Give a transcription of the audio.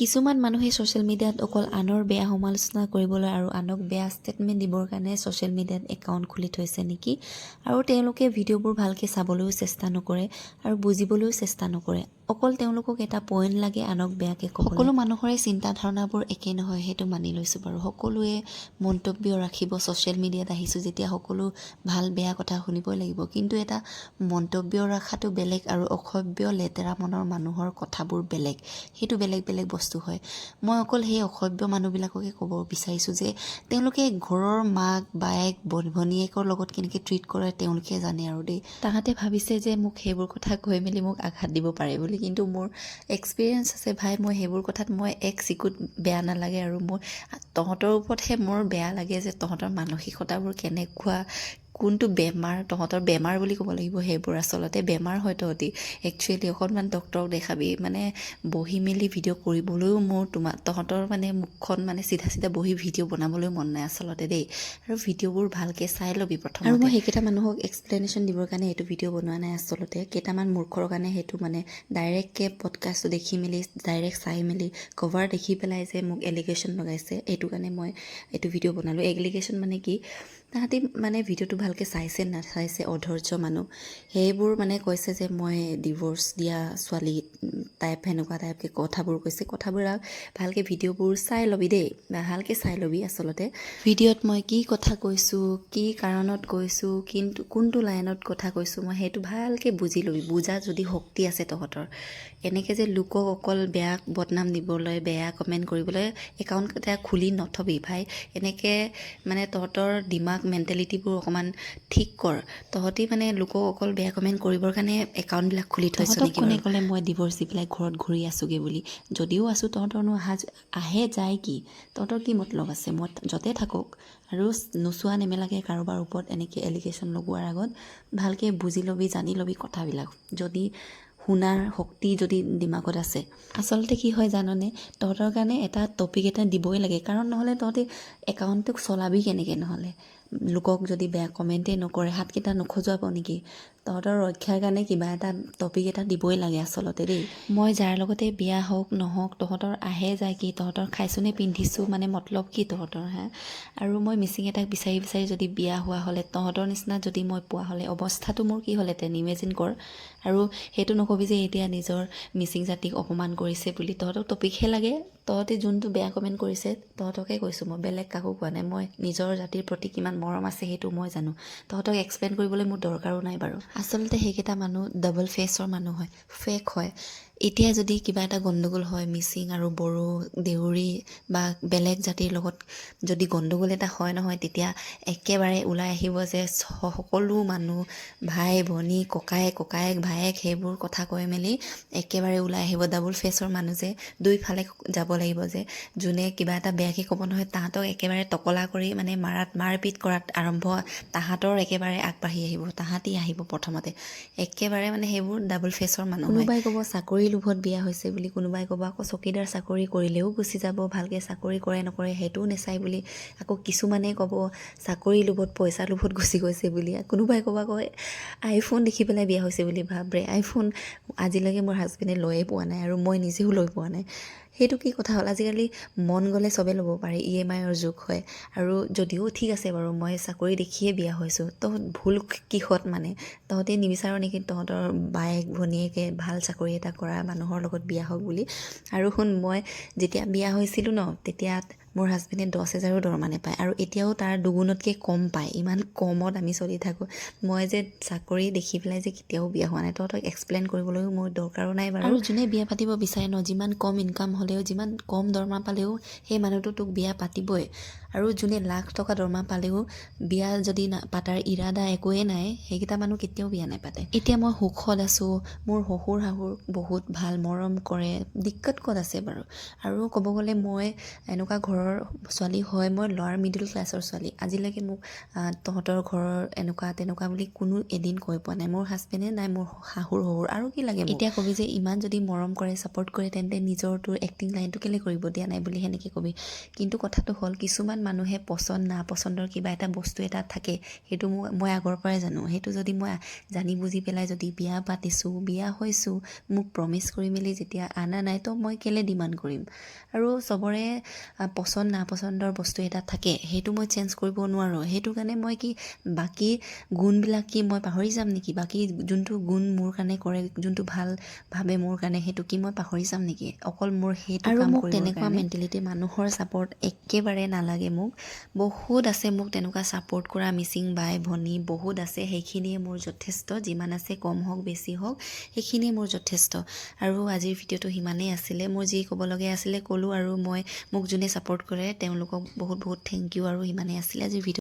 কিছুমান মানুহে ছ'চিয়েল মিডিয়াত অকল আনৰ বেয়া সমালোচনা কৰিবলৈ আৰু আনক বেয়া ষ্টেটমেণ্ট দিবৰ কাৰণে ছ'চিয়েল মিডিয়াত একাউণ্ট খুলি থৈছে নেকি? আৰু তেওঁলোকে ভিডিঅ'বোৰ ভালকৈ চাবলৈও চেষ্টা নকৰে আৰু বুজিবলৈও চেষ্টা নকৰে। অকল তেওঁলোকক এটা পইণ্ট লাগে আনক বেয়াকৈ ক'ব সকলো মানুহৰে চিন্তা ধাৰণাবোৰ একেই নহয় সেইটো মানি লৈছোঁ বাৰু। সকলোৱে মন্তব্য ৰাখিব ছ'চিয়েল মিডিয়াত আহিছোঁ যেতিয়া সকলো ভাল বেয়া কথা শুনিবই লাগিব। কিন্তু এটা মন্তব্য ৰখাটো বেলেগ আৰু অসভ্য লেতেৰা মনৰ মানুহৰ কথাবোৰ বেলেগ। সেইটো বেলেগ বেলেগ বস্তু হয়। মই অকল সেই অসভ্য মানুহবিলাককে ক'ব বিচাৰিছোঁ যে তেওঁলোকে ঘৰৰ মাক বায়েক ভনীয়েকৰ লগত কেনেকৈ ট্ৰিট কৰে তেওঁলোকে জানে আৰু দেই। তাহাঁতে ভাবিছে যে মোক সেইবোৰ কথা কৈ মেলি মোক আঘাত দিব পাৰে বুলি। কিন্তু মোৰ এক্সপিৰিয়েঞ্চ আছে ভাই মই সেইবোৰ কথাত মই এক চিকুট বেয়া নালাগে আৰু মোৰ তহঁতৰ ওপৰতহে মোৰ বেয়া লাগে যে তহঁতৰ মানসিকতাবোৰ কেনেকুৱা কোনটো বেমাৰ তহঁতৰ বেমাৰ বুলি ক'ব লাগিব সেইবোৰ আচলতে বেমাৰ হয় তহঁতি। একচুৱেলি অকণমান ডক্তৰক দেখাবি। মানে বহি মেলি ভিডিঅ' কৰিবলৈও মোৰ তোমাৰ তহঁতৰ মানে মুখখন মানে চিধা চিধা বহি ভিডিঅ' বনাবলৈও মন নাই আচলতে দেই। আৰু ভিডিঅ'বোৰ ভালকৈ চাই ল'বি প্ৰথম আৰু মই সেইকেইটা মানুহক এক্সপ্লেনেশ্যন দিবৰ কাৰণে এইটো ভিডিঅ' বনোৱা নাই আচলতে। কেইটামান মূৰ্খৰ কাৰণে সেইটো মানে ডাইৰেক্টকৈ পডকাষ্টটো দেখি মেলি ডাইৰেক্ট চাই মেলি কভাৰ দেখি পেলাই যে মোক এলিগেশ্যন লগাইছে এইটো কাৰণে মই এইটো ভিডিঅ' বনালোঁ। এলিগেশ্যন মানে কি? তাহাঁতি মানে ভিডিঅ'টো ভালকৈ চাইছে নাচাইছে অধৈৰ্য মানুহ। সেইবোৰ মানে কৈছে যে মই ডিভ'ৰ্চ দিয়া ছোৱালী টাইপ সেনেকুৱা টাইপকৈ কথাবোৰ কৈছে। কথাবিলাক ভালকৈ ভিডিঅ'বোৰ চাই ল'বি দেই। ভালকৈ চাই ল'বি আচলতে। ভিডিঅ'ত মই কি কথা কৈছোঁ কি কাৰণত কৈছোঁ কিন্তু কোনটো লাইনত কথা কৈছোঁ মই সেইটো ভালকৈ বুজি ল'বি। বুজা যদি শক্তি আছে তহঁতৰ। এনেকৈ যে লোকক অকল বেয়া বদনাম দিবলৈ বেয়া কমেণ্ট কৰিবলৈ একাউণ্ট এটা খুলি নথবি ভাই। এনেকৈ মানে তহঁতৰ দিমাগ মেণ্টেলিটিবোৰ অকণমান ঠিক কৰ। তহঁতি মানে লোকক অকল বেয়া কমেণ্ট কৰিবৰ কাৰণে একাউণ্টবিলাক খুলি থৈছ নেকি কোনে ক'লে মই ডিভ'ৰ্চ দি পেলাই ঘৰত ঘূৰি আছোঁগৈ বুলি? যদিও আছোঁ তহঁতৰনো অহা আহে যায় কি? তহঁতৰ কি মতলব আছে? মই য'তে থাকক আৰু নোচোৱা নেমেলাকৈ কাৰোবাৰ ওপৰত এনেকৈ এলিগেশ্যন লগোৱাৰ আগত ভালকৈ বুজি ল'বি জানি ল'বি কথাবিলাক। যদি শুনাৰ শক্তি যদি দিমাগত আছে। আচলতে কি হয় জাননে? তহঁতৰ কাৰণে এটা টপিক এটা দিবই লাগে। কাৰণ নহ'লে তহঁতে একাউণ্টটোক চলাবি কেনেকৈ নহ'লে? লোকক যদি বেয়া কমেণ্টেই নকৰে হাতকেইটা নখজুৱাব নেকি? তহঁতৰ ৰক্ষাৰ কাৰণে কিবা এটা টপিক এটা দিবই লাগে আচলতে দেই। মই যাৰ লগতে বিয়া হওক নহওক তহঁতৰ আহে যায় কি তহঁতৰ খাইছোনে পিন্ধিছোঁ মানে মতলব কি তহঁতৰ হা? আৰু মই মিচিং এটাক বিচাৰি বিচাৰি যদি বিয়া হোৱা হ'লে তহঁতৰ নিচিনা যদি মই পোৱা হ'লে অৱস্থাটো মোৰ কি হ'লহেঁতেন? ইমেজিন কৰ। আৰু সেইটো নকবি যে এতিয়া নিজৰ মিচিং জাতিক অপমান কৰিছে বুলি। তহঁতক টপিকহে লাগে। তহঁতে যোনটো বেয়া কমেণ্ট কৰিছে তহঁতকে কৈছোঁ মই বেলেগ কাকো কোৱা নাই। মই নিজৰ জাতিৰ প্ৰতি কিমান মৰম আছে সেইটো মই জানো। তহঁতক এক্সপ্লেইন কৰিবলৈ মোৰ দৰকাৰো নাই বাৰু। আচলতে সেইকেইটা মানুহ ডাবল ফেচৰ মানুহ হয়। ফেক হয়। এতিয়া যদি কিবা এটা গণ্ডগোল হয় মিচিং আৰু বড়ো দেউৰী বা বেলেগ জাতিৰ লগত যদি গণ্ডগোল এটা হয় নহয় তেতিয়া একেবাৰে ওলাই আহিব যে সকলো মানুহ ভাই ভনী ককায়েক ককায়েক ভায়েক সেইবোৰ কথা কৈ মেলি একেবাৰে ওলাই আহিব ডাবল ফেচৰ মানুহ যে দুইফালে যাব লাগিব যে যোনে কিবা এটা বেয়াকৈ ক'ব নহয় তাহাঁতক একেবাৰে টকলা কৰি মানে মাৰাত মাৰপিট কৰাত আৰম্ভ তাহাঁতৰ একেবাৰে আগবাঢ়ি আহিব তাহাঁতি আহিব প্ৰথমতে। একেবাৰে মানে সেইবোৰ ডাবল ফেচৰ মানুহ কোনোবাই ক'ব চাকৰি লোভত বিয়া হৈছে বুলি কোনোবাই ক'ব আকৌ চকীদাৰ চাকৰি কৰিলেও গুচি যাব ভালকৈ চাকৰি কৰে নকৰে সেইটোও নেচাই বুলি আকৌ কিছুমানে ক'ব চাকৰি লোভত পইচা লোভত গুচি গৈছে বুলি। কোনোবাই ক'ব আকৌ আইফোন দেখি পেলাই বিয়া হৈছে বুলি ভাবৰে। আইফোন আজিলৈকে মোৰ হাজবেণ্ডে লৈয়ে পোৱা নাই আৰু মই নিজেও লৈ পোৱা নাই। সেইটো কি কথা হ'ল? আজিকালি মন গ'লে চবেই ল'ব পাৰে ই এম আইৰ যুগ হয়। আৰু যদিও ঠিক আছে বাৰু মই চাকৰি দেখিয়ে বিয়া হৈছোঁ তহঁত ভুল কিহত মানে? তহঁতে নিবিচাৰ নেকি তহঁতৰ বায়েক ভনীয়েকে ভাল চাকৰি এটা কৰা মানুহৰ লগত বিয়া হওক বুলি? আৰু শুন মই যেতিয়া বিয়া হৈছিলোঁ ন তেতিয়া মোৰ হাজবেণ্ডে দহ হেজাৰো দৰমহা নাপায় আৰু এতিয়াও তাৰ দুগুণতকৈ কম পায়। ইমান কমত আমি চলি থাকোঁ। মই যে চাকৰি দেখি পেলাই যে কেতিয়াও বিয়া হোৱা নাই তহঁতক এক্সপ্লেইন কৰিবলৈও মোৰ দৰকাৰো নাই বাৰু। যোনে বিয়া পাতিব বিচাৰে ন যিমান কম ইনকাম হ'লেও যিমান কম দৰমহা পালেও সেই মানুহটো তোক বিয়া পাতিবই। আৰু যোনে লাখ টকা দৰমহা পালেও বিয়া যদি পাতাৰ ইৰাদা একোৱেই নাই সেইকেইটা মানুহ কেতিয়াও বিয়া নাপাতে। এতিয়া মই সুখত আছোঁ মোৰ শহুৰ শাহুৰ বহুত ভাল মৰম কৰে দিক্কত ক'ত আছে বাৰু? আৰু ক'ব গ'লে মই এনেকুৱা ঘৰৰ ছোৱালী হয় মই ল'ৱাৰ মিডিল ক্লাছৰ ছোৱালী। আজিলৈকে মোক তহঁতৰ ঘৰৰ এনেকুৱা তেনেকুৱা বুলি কোনো এদিন কৈ পোৱা নাই। মোৰ হাজবেণ্ডে নাই মোৰ শাহুৰ শহুৰ। আৰু কি লাগে? এতিয়া কবি যে ইমান যদি মৰম কৰে ছাপৰ্ট কৰে তেন্তে নিজৰ তোৰ এক্টিং লাইনটো কেলৈ কৰিব দিয়া নাই বুলি সেনেকৈ কবি। কিন্তু কথাটো হ'ল কিছুমান মানুহে পচন্দ নাপচন্দৰ কিবা এটা বস্তু এটা থাকে সেইটো মই মই আগৰ পৰাই জানো। সেইটো যদি মই জানি বুজি পেলাই যদি বিয়া পাতিছোঁ বিয়া হৈছোঁ মোক প্ৰমিচ কৰি মেলি যেতিয়া আনা নাই তো মই কেলৈ ডিমাণ্ড কৰিম? আৰু চবৰে পচন্দ নাপচন্দৰ বস্তু এটা থাকে সেইটো মই চেঞ্জ কৰিব নোৱাৰোঁ। সেইটো কাৰণে মই কি বাকী গুণবিলাক কি মই পাহৰি যাম নেকি? বাকী যোনটো গুণ মোৰ কাৰণে কৰে যোনটো ভাল ভাবে মোৰ কাৰণে সেইটো কি মই পাহৰি যাম নেকি? অকল মোৰ সেইটো আৰু মোক তেনেকুৱা মেণ্টেলিটি মানুহৰ ছাপৰ্ট একেবাৰে নালাগে। মোক বহুত আছে মোক তেনেকুৱা ছাপৰ্ট কৰা মিচিং বাই ভনী বহুত আছে সেইখিনিয়ে মোৰ যথেষ্ট যিমান আছে কম হওক বেছি হওক সেইখিনিয়ে মোৰ যথেষ্ট। আৰু আজিৰ ভিডিঅ'টো সিমানেই আছিলে মোৰ যি ক'বলগীয়া আছিলে ক'লোঁ আৰু মই মোক যোনে ছাপৰ্ট কৰে তেওঁলোকক বহুত বহুত থেংক ইউ আৰু সিমানেই আছিলে আজিৰ ভিডিঅ'